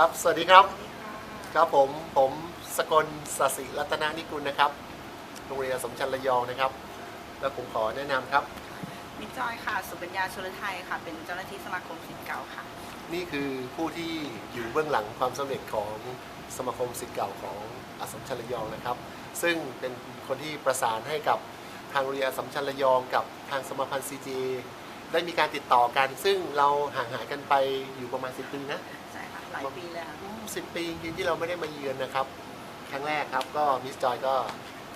ครับ สวัสดีครับ ครับผม ผมสกลสศิรัตนานิกุลนะครับ โรงเรียนสมชันระยองนะครับ แล้วผมขอแนะนำครับ มิตรจอยค่ะ สุปัญญาชลไทยค่ะ เป็นเจ้าหน้าที่สมาคมศิษย์เก่าค่ะ นี่คือผู้ที่อยู่เบื้องหลังความสำเร็จของสมาคมศิษย์เก่าของอสมชัญระยองนะครับ ซึ่งเป็นคนที่ประสานให้กับทางโรงเรียนอสมชัญระยองกับทางสมาพันธ์ CGA ได้มีการติดต่อกัน ซึ่งเราห่างหายกันไปอยู่ประมาณ10ปีนะใช่ค่ะหลายปีเลยค่ะสิบปีจริงๆที่เราไม่ได้มาเยือนนะครับ ครั้งแรกครับก็มิสจอยก็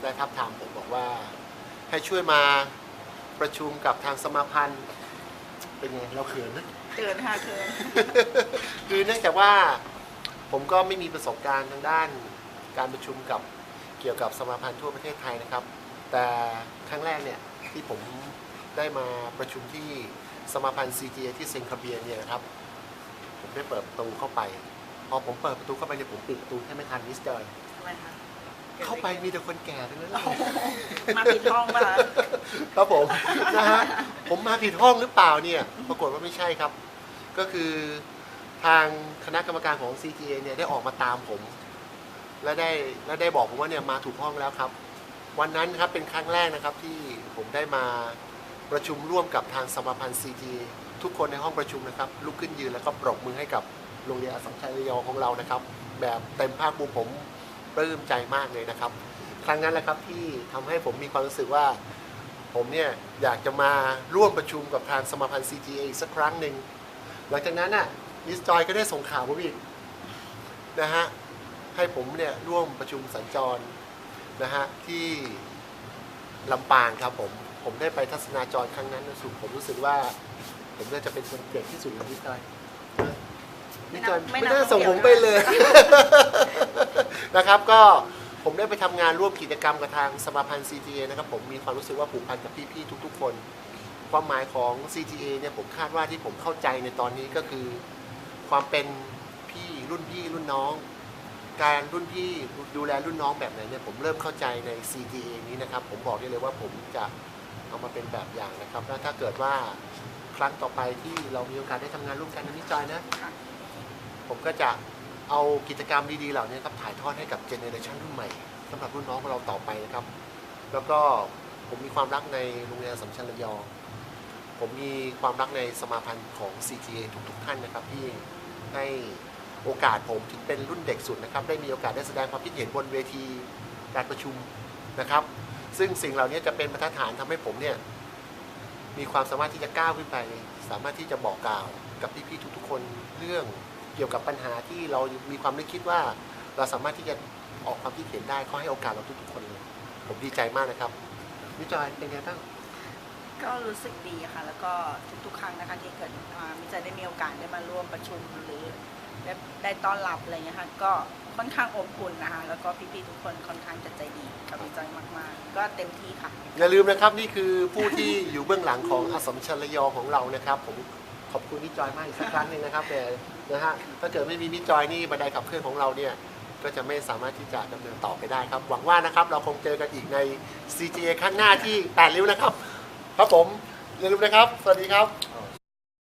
ได้ทับทามผมบอกว่า ให้ช่วยมาประชุมกับทางสมาพันธ์เป็นไงเราเขินนะ เกินค่ะเกิน คือเนื่องจากว่าผมก็ไม่มีประสบการณ์ทางด้านการประชุมกับเกี่ยวกับสมาพันธ์ทั่วประเทศไทยนะครับ แต่ครั้งแรกเนี่ยที่ผม ได้มาประชุมที่สมาพันธ์ CGA ที่เซนคาเบียเนี่ยนะครับ ผมได้เปิดประตูเข้าไป พอผมเปิดประตูเข้าไปเนี่ยผมปิดประตูแค่ไม่ทันมิสเตอร์ทำไมคะเข้าไปมีแต่คนแก่ทั้งนั้นเลยมาผิดห้องมาครับผมนะฮะผมมาผิดห้องหรือเปล่าเนี่ยปรากฏว่าไม่ใช่ครับ ก็คือทางคณะกรรมการของ CTA เนี่ยได้ออกมาตามผม และได้และได้บอกผมว่าเนี่ยมาถูกห้องแล้วครับ วันนั้นครับเป็นครั้งแรกนะครับที่ผมได้มา ประชุมร่วมกับทางสมาพันธ์ CTA ทุกคนในห้องประชุมนะครับ ลุกขึ้นยืนแล้วก็ปรบมือให้กับโรงเรียนอสสัมชัญระยองของเรานะครับ แบบเต็มภาคภูมิผมปลื้มใจมากเลยนะครับ ครั้งนั้นแหละครับที่ทำให้ผมมีความรู้สึกว่า ผมเนี่ยอยากจะมาร่วมประชุมกับทางสมาพันธ์ CTA อีกสักครั้งหนึ่งหลังจากนั้นน่ะมิสจอยก็ได้ส่งข่าวผมอีกนะฮะให้ผมเนี่ยร่วมประชุมสัญจรนะฮะที่ลำปางครับผม ผมได้ไปทัศนาจรครั้งนั้นรู้สึกผมรู้สึกว่า ผมน่าจะเป็นคนเก่งที่สุดในมิสจอยมิสจอยไม่ไม่นับน่าส่งผมไปเลยนะครับ ก็ผมได้ไปทำงานร่วมกิจกรรมกับทางสมาพันธ์ CTA นะครับ ผมมีความรู้สึกว่าผูกพันกับพี่ๆทุก ๆ คน ความหมายของ CTA เนี่ยผมคาดว่าที่ผมเข้าใจในตอนนี้ก็คือ ความเป็นพี่รุ่นพี่รุ่นน้อง การรุ่นพี่ดูแลรุ่นน้องแบบไหนเนี่ยผมเริ่มเข้าใจใน CTA นี้นะครับ ผมบอกได้เลยว่าผมจะ เอามาเป็นแบบอย่างนะครับแล้วถ้าเกิดว่าครั้งต่อไปที่เรามีโอกาสได้ทำงานร่วมกันนะนิจอยนะ ผมก็จะเอากิจกรรมดีๆเหล่านี้ครับถ่ายทอดให้กับเจเนอเรชันรุ่นใหม่สำหรับรุ่นน้องของเราต่อไปนะครับ แล้วก็ผมมีความรักในโรงเรียนสสัมชัญระยองผมมีความรักในสมาพันธ์ของ CTA ทุกๆท่านนะครับที่ให้โอกาสผมถึงเป็นรุ่นเด็กสุดนะครับ ได้มีโอกาสได้แสดงความคิดเห็นบนเวทีการประชุมนะครับ ซึ่งสิ่งเหล่านี้จะเป็นบรรทัดฐานทำให้ผมเนี่ยมีความสามารถที่จะก้าวขึ้นไป สามารถที่จะบอกกล่าวกับพี่ๆทุกๆ คนเรื่องเกี่ยวกับปัญหาที่เรามีความนึกคิดว่า เราสามารถที่จะออกความคิดเห็นได้เขาให้โอกาสเราทุกๆ คนเลย ผมดีใจมากนะครับวิจารณ์เป็นไงบ้างก็รู้สึกดีค่ะ แล้วก็ทุกๆ ครั้งนะคะที่เกิดมามิตรจได้มีโอกาสได้มาร่วมประชุมหรือ ได้ได้ต้อนรับอะไรอย่างเงี้ยค่ะก็ค่อนข้างอบอุ่นนะคะแล้วก็พี่ๆทุกคนค่อนข้างจะใจดีกับมิตรจอยมากๆ ก็เต็มที่ค่ะ อย่าลืมนะครับนี่คือผู้ที่อยู่เบื้องหลังของอสมชัญระยองของเรานะครับ ผมขอบคุณมิจอยมากอีกสักครั้งหนึ่งนะครับแต่นะฮะถ้าเกิดไม่มีมิจอยนี่บันไดขับเคลื่อนของเราเนี่ยก็จะไม่สามารถที่จะดำเนินต่อไปได้ครับ หวังว่านะครับเราคงเจอกันอีกใน CGA ข้างหน้าที่แปดริ้วนะครับ ครับผมอย่าลืมนะครับ สวัสดีครับ